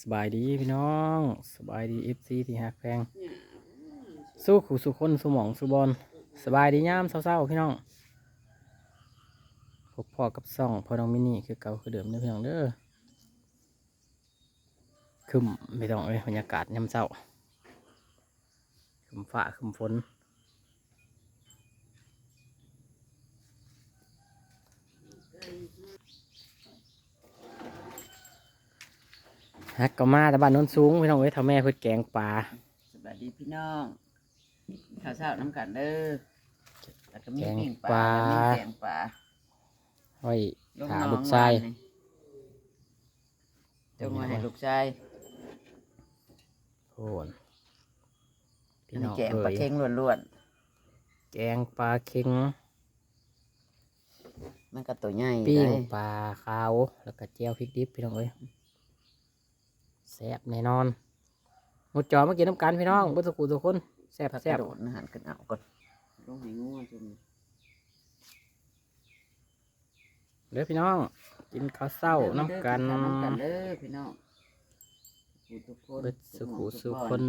สบายดีพี่น้องสบายดีเอฟซีที่หักแพงสู้ขู่สู้คนสู้หมองสู้บอลสบายดีย่ามเศร้าๆพี่น้องพบพ่อกับซ่องพ่อน้องมินี่คือเก่าคือเดิมเด้อพี่น้องเด้อคึมไม่ต้องเอ้ยบรรยากาศย่ำเศร้าคึมฟ้าคึมฝน ฮักก็มาแต่บ้านโน้นสูงพี่น้องเอ้ยทำแม่เพื่อแกงปลาสวัสดีพี่น้องข้าวเช้าน้ำกันเด้อแล้วก็มีแกงปิ้งปปลาลามีแกงปลาไว้ลูกขาน้องลูกชายว่นี่จงมาให้ลูกชายโอนอันนี้แกงปลาเค็งล้วนแกงปลาเค็งๆมันก็ตัวใหญ่ปิ้งได้ปลาขาวแล้วก็เจียวพริกดิบพี่น้องเอ้ยแซ่บแน่นอนหมดจอมากินน้ำกันพี่น้องบุษกูทุกคนแซ่บผักกแซ่ระบโดดอาหารกันเอาก่อนลงให้งูจนเด้อพี่น้อง กินข้าวเศร้าน้ำกันข้าวน้ำกันเด้อพี่น้องทุกคนเบิดสุขุทุสุกคน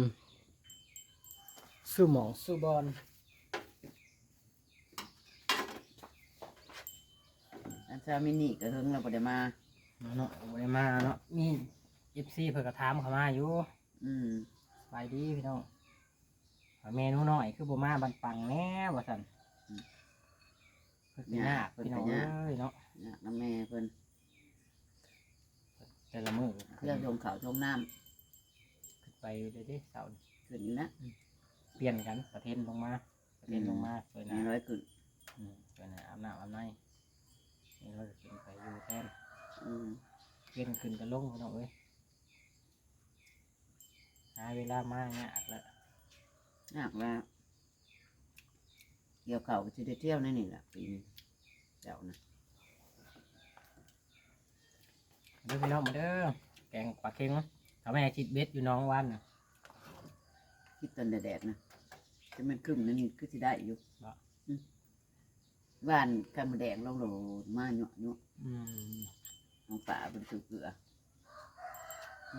สู้หมองสู้บอลอันซามินิก็เฮิงเราบ่ได้มาเนาะบ่ได้มาเนาะมี เอฟซีเพิ่นกระทามเข้ามาอยู่อืมสบายดีพี่น้องเมนูน้อยคือบ่มาบันปังแน่ว่าซั่นเพิ่นเป็นยากพี่น้องเอ้ยเนาะอยากน้ำแม่เพิ่นแต่ละมื้อเรื่องชงข้าวชงน้ขึ้นไปเด้อเด้เสาร์ำขึ้นอยู่นะเปลี่ยนกันประเทศลงมาประเทศลงมาสวยมีนะร้อยขึ้นอืมสวยนะอาบน้ำอาบในนี่เราจะขึ้นไปอยู่แทนอืมเปลี่ยนขึ้นกันลงพี่น้องเอ้ยหา เวลามากเนี่ยอักแล้วยากแล้วเกี่ยวเข่าวก็จะได้เที่ยวนั่นนี่แหละปีนี้เจ้านะเด้อพี่น้องมาเด้อแกงปลาเค็งทำให้ชิดเบ็ดอยู่หน้องวันน่ะคิดตอนแดดๆนะจะมันขึ้นนั่นนี่คือสิได้อยู่บ่อืมบ้านกำมะแดงเราโหลมาเนาะเนาะอืม ของป่าเป็นเกลือ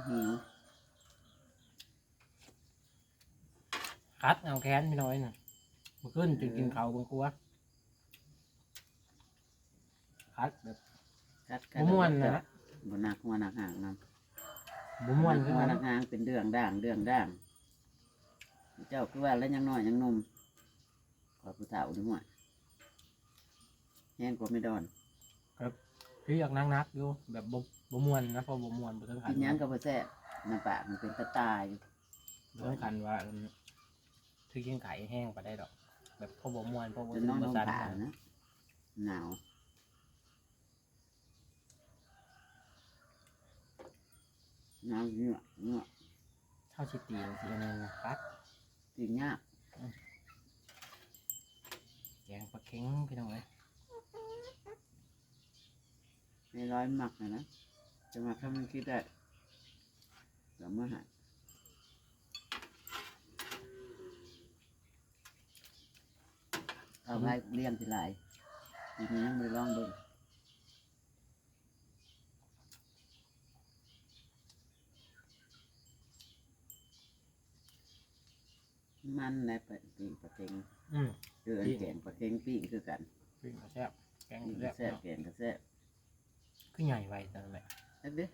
หิว คัดเอาแค้นพี่น้อยน่ะมาขึ้นจึงกินเขาวบนครัวคัดแบบกัดบ่ม่วนนะบนนักหัวนักหางนำบ่ม่วนคือหัวกันนักหางเป็นเรื่องด่างเรื่องด่าง เจ้าคือว่าแล้วยังน้อยยังหนุ่มขอผู้เฒ่าด้วยหัวแห้งกว่าไม่ดอนพี่อยากนั่งนักอยู่แบบบ่บ่ม่วนนะเพอบ่ม่วนบ่ถึงขันกินหยังก็บ่แซ่บน้ำปากมันเป็นตะตายอยู่บ่ถึงขันว่าอืม ถือกินไก่แห้งไปได้ดอก แบบพอบ่ม่วนพอบ่จะถึงนอนบ่น้องสั่นผ่านะหนาวหนาวเหงือกเหงือกเท่าสิตีนสิอันนึงนะคัดกินยากแกงปลาเค็งพี่น้องเอ้ยในร้อยหมักนะนะจะมาถ้ามันคิดได้เดี๋ยวมาหา เอาไปเลี้ยงทีไรทีนี้ยังไม่ลองเบิ่งมันในปลาปีปลาเค็งอืมเดือนแกงปลาเค็งปิ้งคือกันปิ้งก็แซ่บแกงปิ้งก็ก็แซ่บแซ่บแกงก็แซ่บคือใหญ่ไวจังเลยนั่นเด้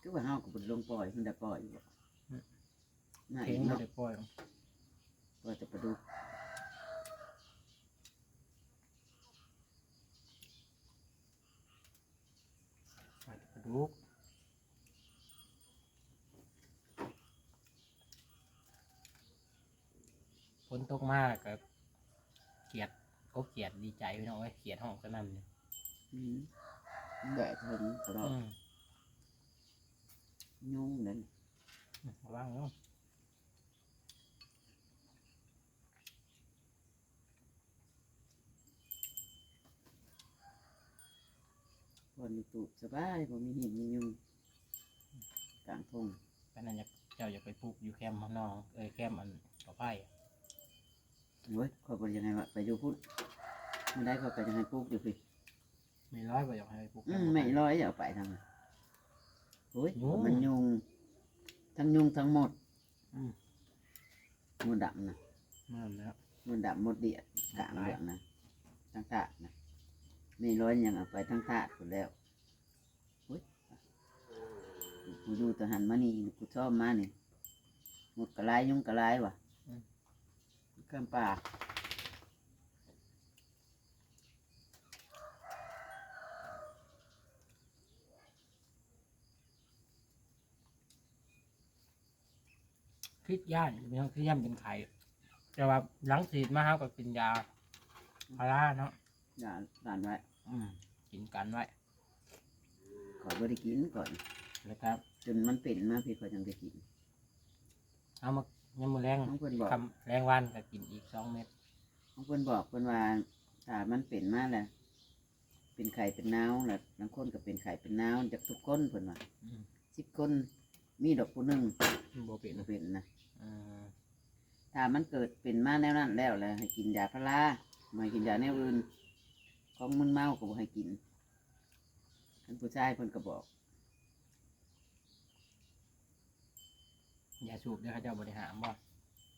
คือว่าเฮาก็บ่ได้ลงปล่อยมันได้ปล่อยอยู่บ่น่าเค็อีงกบ่เนาะได้ปล่อยปล่อยแต่ปลาดุก ปล่อยแต่ปลา ดุกฝนตกมากก็เกลียดก็เกลียดดีใจพี่น้องเอ้ยเกลียดห้องก็นั่นเนี่ยอืมแดดถึงตลอดอืมยุ่งนั่นระวังเนาะ คนมีตูบสบายบ่มีหินมียุ่งกลางทุ่งก็นั่นอยากเจ้าอยากไปปลูกอยู่แคมป์ข้างนอกเอ้ยแคมป์อันต่อไปอะโอ้ยขอยบ่ยังไงวะไปอยู่พุ่นไม่ได้ขอยไปยังไงปลูกอยู่พี่มีร้อยบ่อยากให้ไปปลูกอืมไม่ร้อยอย่าเอาไปทำไมโอ้ยยุงมันยุงทั้งยุงทั้งหมดอืมหมดดำนะนั่นแหล้วหมดดำหมดเดียดกลางเหลืองนะทั้งถาดนะ นี่ร้อยยังเอาไปทั้งถาดหมดแล้วโอ้ยกูดูแตะหันมานี่กูชอบมานี่หมดกระไรยุงกระไรว่ะเครื่องป่าคิดย่านพี่น้องคิดย่านเป็นไข่แต่ว่าหลังฉีดมาเฮาก็กินยาพาราเนาะ อย่าด่านไว้อืมกินกันไว้ขอบริกินก่อน นะครับจนมันเป็นมาพี่ก็ยังได้กินเอามายังมือแรงน้องเพิ่นบอกคำแรงวันก็กินอีกสองเม็ดน้องเพิ่นบอกเพิ่นว่าถ้ามันเป็นมาแล้วเป็นไข่เป็นน้าวแล้วบางคนก็เป็นไข่เป็นน้าวจากทุกคนเพิ่นว่าอืมสิบคนมีดอกผู้หนึ่งโบเป็นบ่เป็นนะอืมถ้ามันเกิดเป็นมาแนวนั้นแล้วแล้วให้กินยาพาราไม่ให้กินยาแนวอื่น ของมึนเมาก็บ่ให้กินท่านผู้ชายเพิ่นก็บอกยาสูบเด้อเขาเจ้าบริหารบ่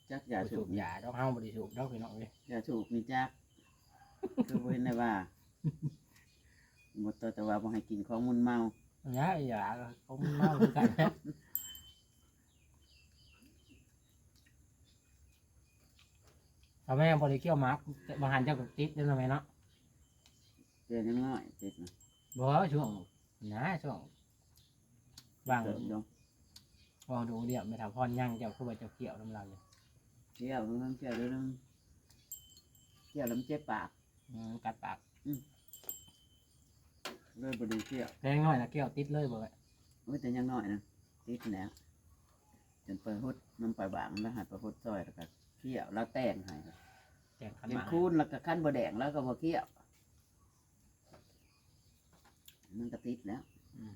จักยาบ่สูสูบบยาต้องเฮาบริสูบเด้อพี่น้องเลยยาสูบมีจักคือบ่เห็นได้ว่าหมดตัวแต่ว่าบ่ให้กินของมึนเมายายาก็เขาเมาคือกันนะเอาแม่บริเกี่ยวมาร์กบางหันเจ้าก็ติดเด้อแม่เนาะ เดือนยังน้อยติดนะบ่ช่วงนะช่วงบางเกิดดงบางดูเดียวไม่ทำพรยั่งเจ้าคือว่าเจ้าเกี่ยวน้ำเราอยู่เที่ยวเรื่องเที่ยวเรื่องเที่ยวแล้วมันเจ็บปากอืมกัดปากเลยบ่ได้เที่ยวแต่น้อยนะเกี่ยวติดเลยบ่แม่โอ้ยแต่ยังน้อยนะติดแล้วจนเปิดฮุดน้ำปลาบางแล้วหัดปลาฮุดซอยแล้วก็เที่ยวแล้วแต่งให้แจงขันเป็นหมากคูนแล้วก็ขั้นบ่แดงแล้วก็บ่เที่ยว มันก็ติดแล้วอืม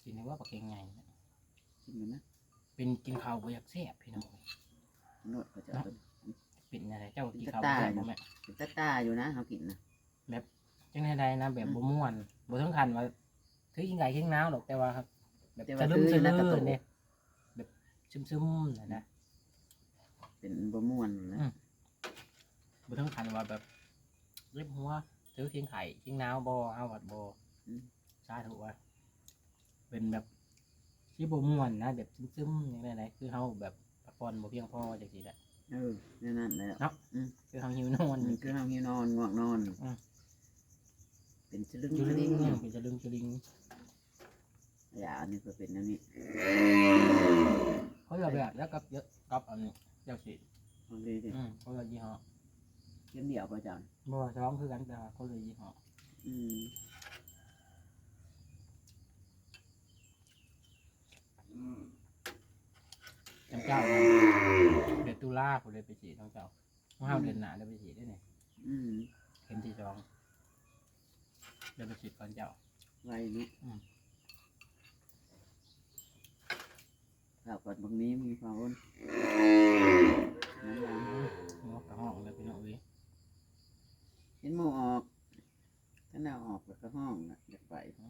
กินได้ว่าปลาเก่งไงนะกินอยู่นะเป็นกินข้าวบ่อยากแซ่บพี่น้องนวดก็จะเอาเป็นเป็นอะไรเจ้ากินข้าวบ่แซ่บบ่แม่เป็นตาตาอยู่นะเขากินนะจังไดนะแบบบ่ม่วนบ่ถึงขั้นว่าถือยิงไก่เคียงน้าวหรอกแต่ว่าครับแบบสะลึมสะลือเนี่ยแบบซึมๆนะนะเป็นบ่ม่วนนะอืมบ่ถึงขั้นว่าแบบเล็บหัว ถือเคียงไข่เคียงน้าวบ่เอาวัดบ่สาธุว่าเป็นแบบที่บ่ม่วนนะแบบซึมๆอย่างไรๆคือเฮาแบบพักผ่อนบ่เพียงพอจังซี่แหละ เออนั่นนั่นแหละ คือเฮาหิวนอนมันคือเฮาหิวนอนง่วงนอน อืม เป็นสลึงจุสลิลิงงเป็นจะลึงจุลิงยาอันนี้ก็เป็นอันนี้เขาจะแบบแล้วกับเยอะกับอันนี้เจ้าสิเอาเลยดิอืมเขาจะยี่ห้อ เขียนเดี่ยวประจังบ่ท้องคือกันแต่ว่าเขาจะยี่ห้ออืมจำเจ้านะเดือนตุลาผมเลยไปฉีดท้องเจ้าเพราะห้าเดือนหนาได้ไปฉีดได้เนี่ยอืมเข็มที่สองเดินไปฉีดก่อนเจ้า ไว้นี่อืม ข่าวก่อนบางนี้มีความอ้นน้ำลายงอกกระห้องเลยพี่น้องเอ้ยเห็นหมูออกถ้าหน้าออกแล้วก็ห้องนะอยากไปก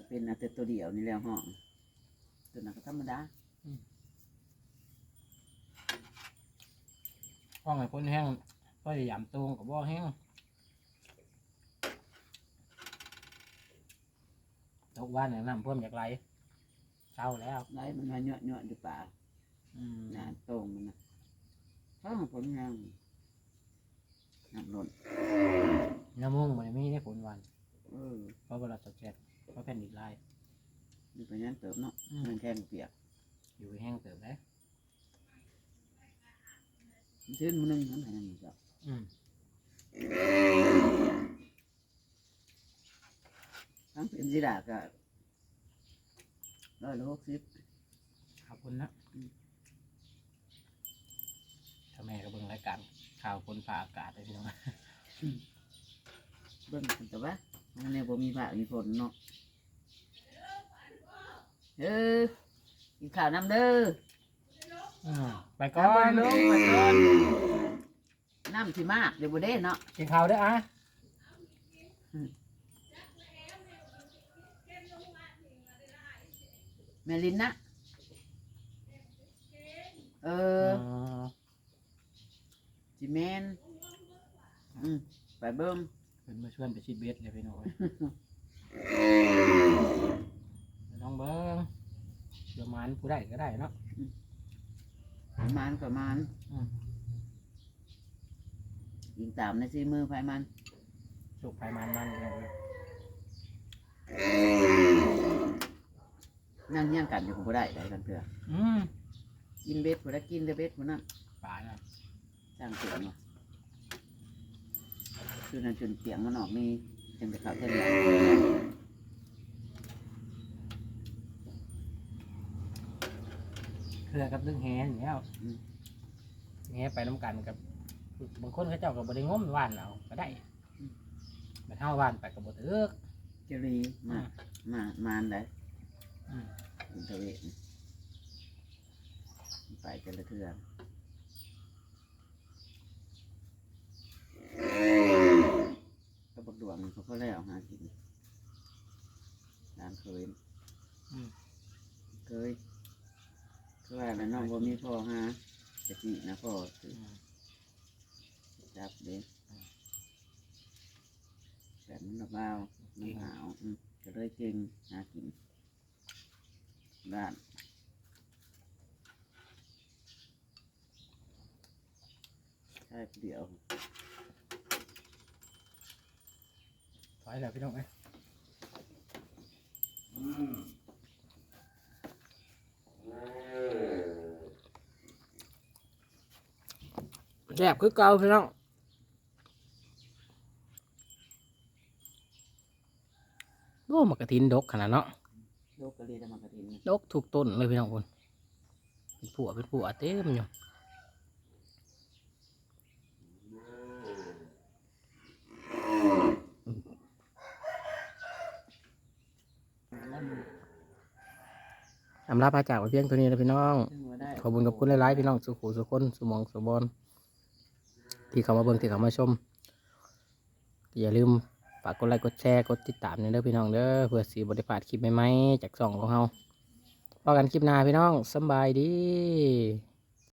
็เป็นอาแต่ตัวเดียวนี่แล้วห้อง ตัวนั้นก็ธรรมดาห้องไอ้คนแห้งก็จะยำตรงกับบ่อแห้งตกวันหนึ่งน้ำเพิ่มจากไร เช้าแล้ว ไรมันมาเยอะเยอะอยู่ป่าอืมหนาโต่งมันนะข้างผลงานน้ำหล่นน้ำมุ่งมันไม่ได้ผลวันเออเพราะว่าเราตกแจกเพราะเป็นอีกลายมีปัญญาเติมเนาะอืมมันแข็งเปียกอยู่แห้งเติบได้มันชื้นมันนึงมันหายอย่างนี้จ้ะอืมทั้งเป็นสิดาก็ ร้อยละหกสิบขอบคุณนะถ้าแม่ก็เบิ่งรายการข่าวคนผ่าอากาศได้พี่น้องเบิ่งกันแต่ว่าอันนี้ผมมีผ้ามีฝนเนาะเออกินข้าวน้ำเด้ออืมไปก่อนลงไปก่อนอืำที่มากเดี๋ยวบ่ได้เนาะกินข้าวเด้ออะ แม่ลินนะเออจิแมนอืมไปเบิ่งเป็นมาชวนไปชิดเบสเลยพี่น้องเอ้ยไปลองเบิ้งเดี๋ยวมันผู้ได้ก็ได้เนาะประมานประมาณอืมยิงตามในซีมือไฟมันสุกไฟมันมันพี่น้องเอ้ย นั่งเฮี้ยงกันอยู่ผมบ่ได้ได้กันเถื่ออืมกินเบ็ดผมได้กินแต่เบ็ดผมนั่นป่าน่ะจ้างเสียงมาคือนั่นจนเสียงมันออกนี่จังจะเข้าเท่าไหร่เครือกับเรื่องแฮนอย่างเงี้ยแฮไปน้ำกันกับบางคนเขาเจ้ากับบริง้มว่านเอาก็ได้แต่ถ้าว่านไปกับบดเอิกเจรีมามามานได้ อืมอินเทอร์เวทไปแต่ละเทือนก็บักดวงเขาก็แล้วหากินร้านเคยอืมเคยคือว่าแล้วน้องบ่มีพ่อหาจะจีนะพ่อจับเด็กแบบมันระเบามันหาวก็เลยเก่งหากิน บ้านใช่เดียวถอยแล้วพี่น้องเอ้ยแซ่บคือเก่าพี่น้องโอ้มากระทินดกขนาดเนาะ โลกกะลีดมากระถิน ดกถูกต้นเลยพี่น้องคนเป็นผัวเป็นผัวเต็มอยู่อำลาพาจากไว้เพียงเท่านี้นะพี่น้อง ขอบคุณกับคุณหลายๆพี่น้องสุขุสุคนสุมองสุบอลที่เข้ามาเบิ่งที่เข้ามาชม อย่าลืมฝากกดไลค์กดแชร์กดติดตามในเด้อพี่น้องเด้อเพื่อสีบริพาดคลิปใหม่ๆจากช่องของเรา พอกันคลิปหน้าพี่น้องสบายดี